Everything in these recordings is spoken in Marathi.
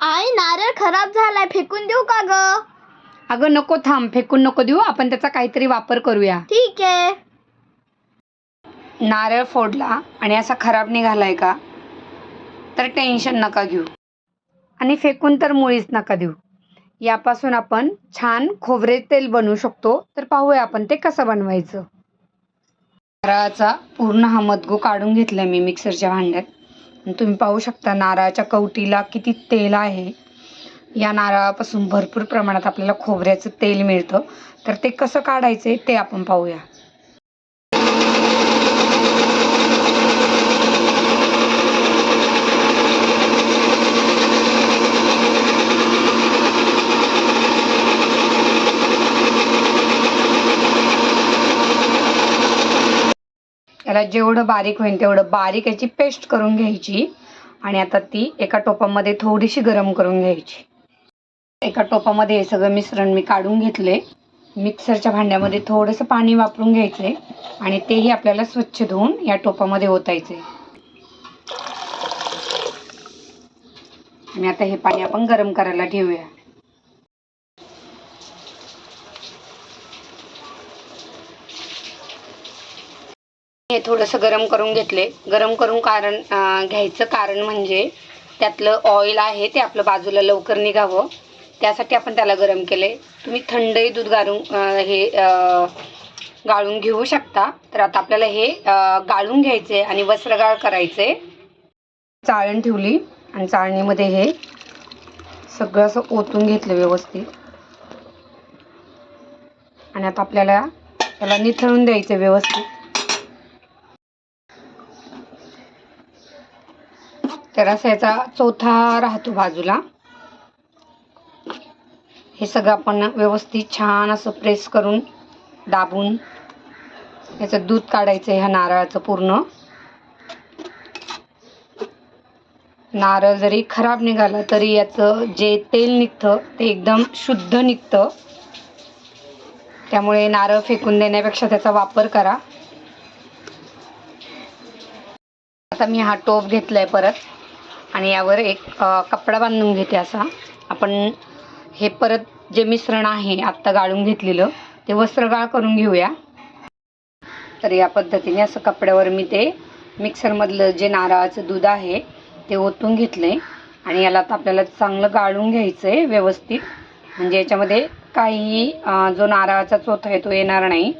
आई नारळ खराब झालाय फेकून देऊ का ग? अगं नको थांब फेकून नको देऊ आपण त्याचा काहीतरी वापर करूया. ठीक आहे. नारळ फोडला आणि असा खराब निघालाय का? तर टेन्शन नका घेऊ. आणि फेकून तर मुळीच नका देऊ. यापासून आपण छान खोबरे तेल बनवू शकतो तर पाहूया आपण ते कसं बनवायचं. नारळाचा पूर्ण हा मदगू काढून घेतलाय मी मिक्सरच्या भांड्यात. तुम्ही पाहू शकता नारळाच्या कवटीला किती तेल आहे. या नारळापासून भरपूर प्रमाणात आपल्याला खोबऱ्याचं तेल मिळतं. तर ते कसं काढायचं ते आपण पाहूया. त्याला जेवढं बारीक होईल तेवढं बारीक याची पेस्ट करून घ्यायची आणि आता ती एका टोपामध्ये थोडीशी गरम करून घ्यायची. एका टोपामध्ये हे सगळं मिश्रण मी काढून घेतले. मिक्सरच्या भांड्यामध्ये थोडंसं पाणी वापरून घ्यायचं आणि तेही आपल्याला स्वच्छ धुवून या टोपामध्ये ओतायचे आणि आता हे पाणी आपण गरम करायला ठेवूया. हे थोडंसं गरम करून घेतले. गरम करून कारण घ्यायचं कारण म्हणजे त्यातलं ऑइल आहे ते आपलं बाजूला लवकर निघावं. त्यासाठी आपण त्याला गरम केले. तुम्ही थंडही दूध गाळून हे गाळून घेऊ शकता. तर आता आपल्याला हे गाळून घ्यायचे आणि वस्त्रगाळ करायचे चाळण ठेवली आणि चाळणीमध्ये हे सगळं असं ओतून घेतलं व्यवस्थित. आणि आता आपल्याला त्याला निथळून द्यायचं व्यवस्थित. तर असा याचा चौथा राहतो बाजूला. हे सगळं आपण व्यवस्थित छान असं प्रेस करून दाबून याचं दूध काढायचं ह्या नारळाचं पूर्ण. नारळ जरी खराब निघाला तरी याचं जे तेल निघतं ते एकदम शुद्ध निघतं. त्यामुळे नारळ फेकून देण्यापेक्षा त्याचा वापर करा. आता मी हा टोप घेतलाय परत. आणि यावर एक कपडा बांधून घेते असा. आपण हे परत जे मिश्रण आहे आत्ता गाळून घेतलेलं ते वस्त्रगाळ करून घेऊया. तर या पद्धतीने असं कपड्यावर मी ते मिक्सरमधलं जे नारळाचं दूध आहे ते ओतून घेतलं. आहे आणि याला आता आपल्याला चांगलं गाळून घ्यायचं आहे व्यवस्थित. म्हणजे याच्यामध्ये काहीही जो नारळाचा चोथा आहे तो येणार नाही.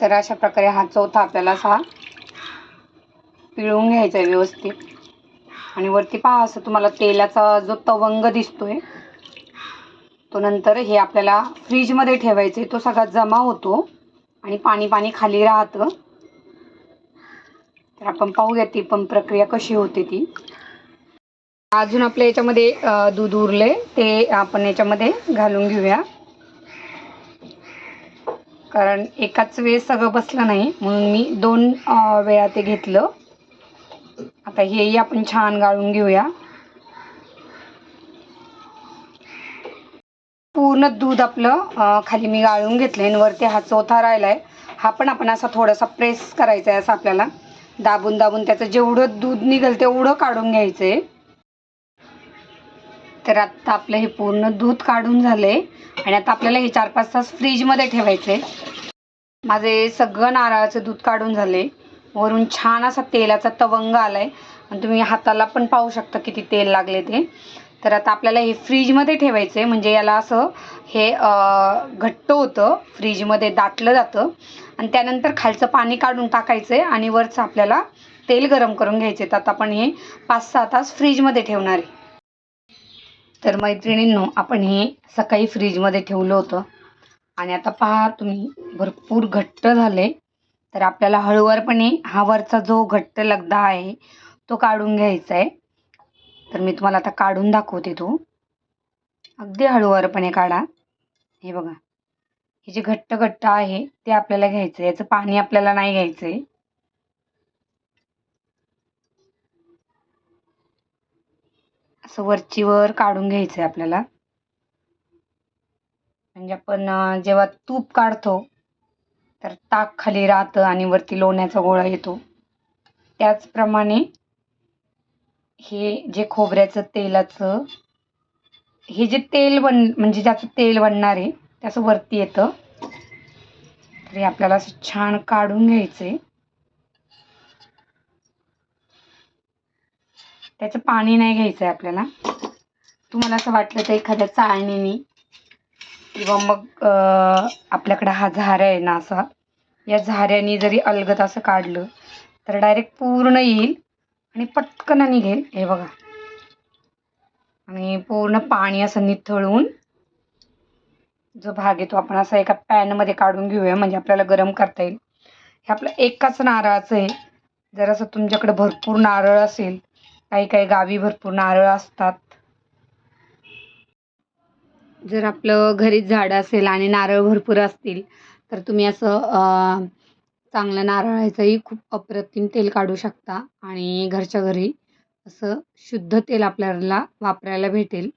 तर अशा प्रकारे हा चौथा आपल्याला असा पिळून घ्यायचं आहे व्यवस्थित. आणि वरती पहा असं तुम्हाला तेलाचा जो तवंग दिसतोय तो नंतर हे आपल्याला फ्रीजमध्ये ठेवायचं आहे तो सगळा जमा होतो आणि पाणी पाणी खाली राहतं. तर आपण पाहूया ती पण प्रक्रिया कशी होते ती. अजून आपल्या याच्यामध्ये दूध उरले ते आपण याच्यामध्ये घालून घेऊया. कारण एकाच वेळेस सगळं बसलं नाही म्हणून मी दोन वेळा ते घेतलं. आता हेही आपण छान गाळून घेऊया. पूर्ण दूध आपलं खाली मी गाळून घेतलंय आणि वरती हा चौथा राहिलाय. हा पण आपण असा थोडासा प्रेस करायचा आहे असं आपल्याला. दाबून दाबून त्याचं जेवढं दूध निघेल तेवढं काढून घ्यायचं आहे तर आत्ता आपलं हे पूर्ण दूध काढून झालंय आणि आता आपल्याला हे चार पाच तास फ्रीजमध्ये ठेवायचं आहे माझे सगळं नारळाचं दूध काढून झाले वरून छान असा तेलाचा तवंग आलाय. आणि तुम्ही हाताला पण पाहू शकता किती तेल लागले ते. तर आता आपल्याला हे फ्रीजमध्ये ठेवायचं आहे म्हणजे याला असं हे घट्ट होतं. फ्रीजमध्ये दाटलं जातं. आणि त्यानंतर खालचं पाणी काढून टाकायचं आहे आणि वरचं आपल्याला तेल गरम करून घ्यायचे तर आता आपण हे पाच सहा तास फ्रीजमध्ये ठेवणार आहे. तर मैत्रिणींनो आपण हे सकाळी फ्रीजमध्ये ठेवलं होतं. आणि आता पहा तुम्ही भरपूर घट्ट झाले तर आपल्याला हळूवारपणे हा वरचा जो घट्ट लगदा आहे तो काढून घ्यायचा आहे. तर मी तुम्हाला आता काढून दाखवते तो. अगदी हळूवारपणे काढा. हे बघा. हे जे घट्ट घट्ट आहे ते आपल्याला घ्यायचं आहे. याचं पाणी आपल्याला नाही घ्यायचं आहे. असं वरची वर काढून घ्यायचं आहे आपल्याला. म्हणजे आपण जेव्हा तूप काढतो तर ताक खाली राहतं आणि वरती लोण्याचा गोळा येतो. त्याचप्रमाणे हे जे खोबऱ्याचं तेलाचं हे जे तेल बन म्हणजे ज्याचं तेल बनणार आहे त्याचं वरती येतं. तर हे आपल्याला असं छान काढून घ्यायचं आहे त्याचं पाणी नाही घ्यायचं आहे आपल्याला. तुम्हाला असं वाटलं तर एखाद्या चाळणीने किंवा मग आपल्याकडं हा झारा आहे ना असा या झाऱ्याने जरी अलगद असं काढलं तर डायरेक्ट पूर्ण येईल आणि पटकन निघेल हे बघा. आणि पूर्ण पाणी असं निथळून जो भाग येतो आपण असा एका पॅनमध्ये काढून घेऊया म्हणजे आपल्याला गरम करता येईल. हे आपलं एकाच नारळाचं आहे. जर असं तुमच्याकडे भरपूर नारळ असेल काही काही गावी भरपूर नारळ असतात. जर आपलं घरीच झाडं असेल आणि नारळ भरपूर असतील तर तुम्ही असं चांगलं नारळाचंही खूप अप्रतिम तेल काढू शकता आणि घरच्या घरी असं शुद्ध तेल आपल्याला वापरायला भेटेल.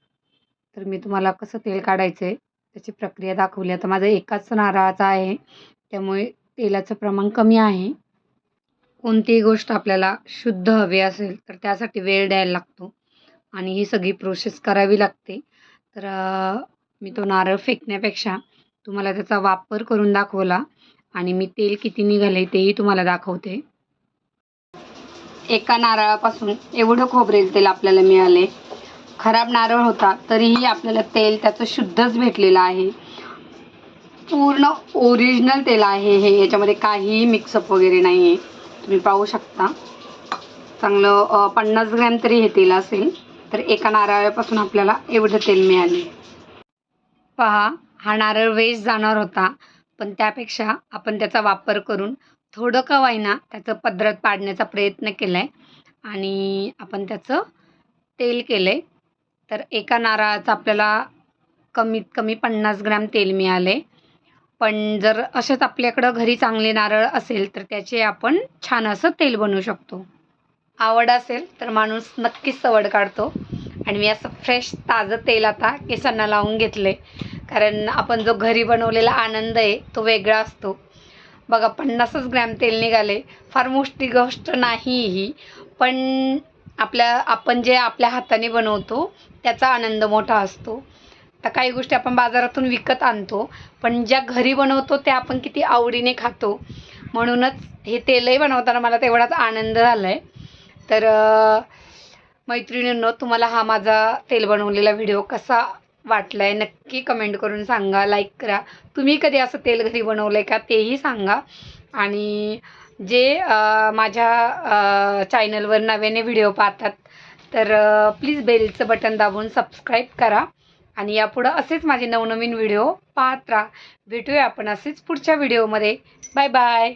तर मी तुम्हाला कसं तेल काढायचं आहे त्याची प्रक्रिया दाखवली. आता माझं एकाच नारळाचा आहे त्यामुळे तेलाचं प्रमाण कमी आहे. कोणतीही गोष्ट आपल्याला शुद्ध हवी असेल तर त्यासाठी वेळ द्यायला लागतो आणि ही सगळी प्रोसेस करावी लागते. तर मी तो नारळ फेकण्यापेक्षा तुम्हाला त्याचा वापर करून दाखवला आणि मी तेल किती निघाले तेही तुम्हाला दाखवते. एका नारळापासून एवढं खोबरेल तेल आपल्याला मिळाले खराब नारळ होता तरीही आपल्याला तेल त्याचं शुद्धच भेटलेलं आहे. पूर्ण ओरिजिनल तेल आहे हे याच्यामध्ये काहीही मिक्सअप वगैरे नाही आहे तुम्ही पाहू शकता. चांगलं पन्नास ग्रॅम तरी हे तेल असेल तर एका नारळापासून आपल्याला एवढं तेल मिळाले पहा हा नारळ वेस्ट जाणार होता. पण त्यापेक्षा आपण त्याचा वापर करून थोडं का वाईना त्याचं पदरात पाडण्याचा प्रयत्न केला आहे आणि आपण त्याचं तेल केलं आहे तर एका नारळाचं आपल्याला कमीत कमी पन्नास ग्रॅम तेल मिळाले पण जर असेच आपल्याकडं घरी चांगले नारळ असेल तर त्याचे आपण छान असं तेल बनवू शकतो. आवड असेल तर माणूस नक्कीच सवड काढतो. आणि मी असं फ्रेश ताजं तेल आता केसांना लावून घेतले कारण आपण जो घरी बनवलेला आनंद आहे तो वेगळा असतो. बघा पन्नासच ग्रॅम तेल निघाले. फार मोठी गोष्ट नाही ही. पण आपल्या आपण जे आपल्या हाताने बनवतो त्याचा आनंद मोठा असतो. तर काही गोष्टी आपण बाजारातून विकत आणतो पण ज्या घरी बनवतो त्या आपण किती आवडीने खातो. म्हणूनच हे तेलही बनवताना मला तेवढाच आनंद झाला आहे तर मैत्रिणींनो तुम्हाला हा माझा तेल बनवलेला व्हिडिओ कसा वाटला आहे नक्की कमेंट करून सांगा लाईक करा. तुम्ही कधी असं तेल घरी बनवलं आहे का तेही सांगा. आणि जे माझ्या चॅनलवर नव्याने व्हिडिओ पाहतात तर प्लीज बेलचं बटन दाबून सबस्क्राईब करा. आणि यापुढं असेच माझे नवनवीन व्हिडिओ पाहत राहा. भेटूया आपण असेच पुढच्या व्हिडिओमध्ये बाय बाय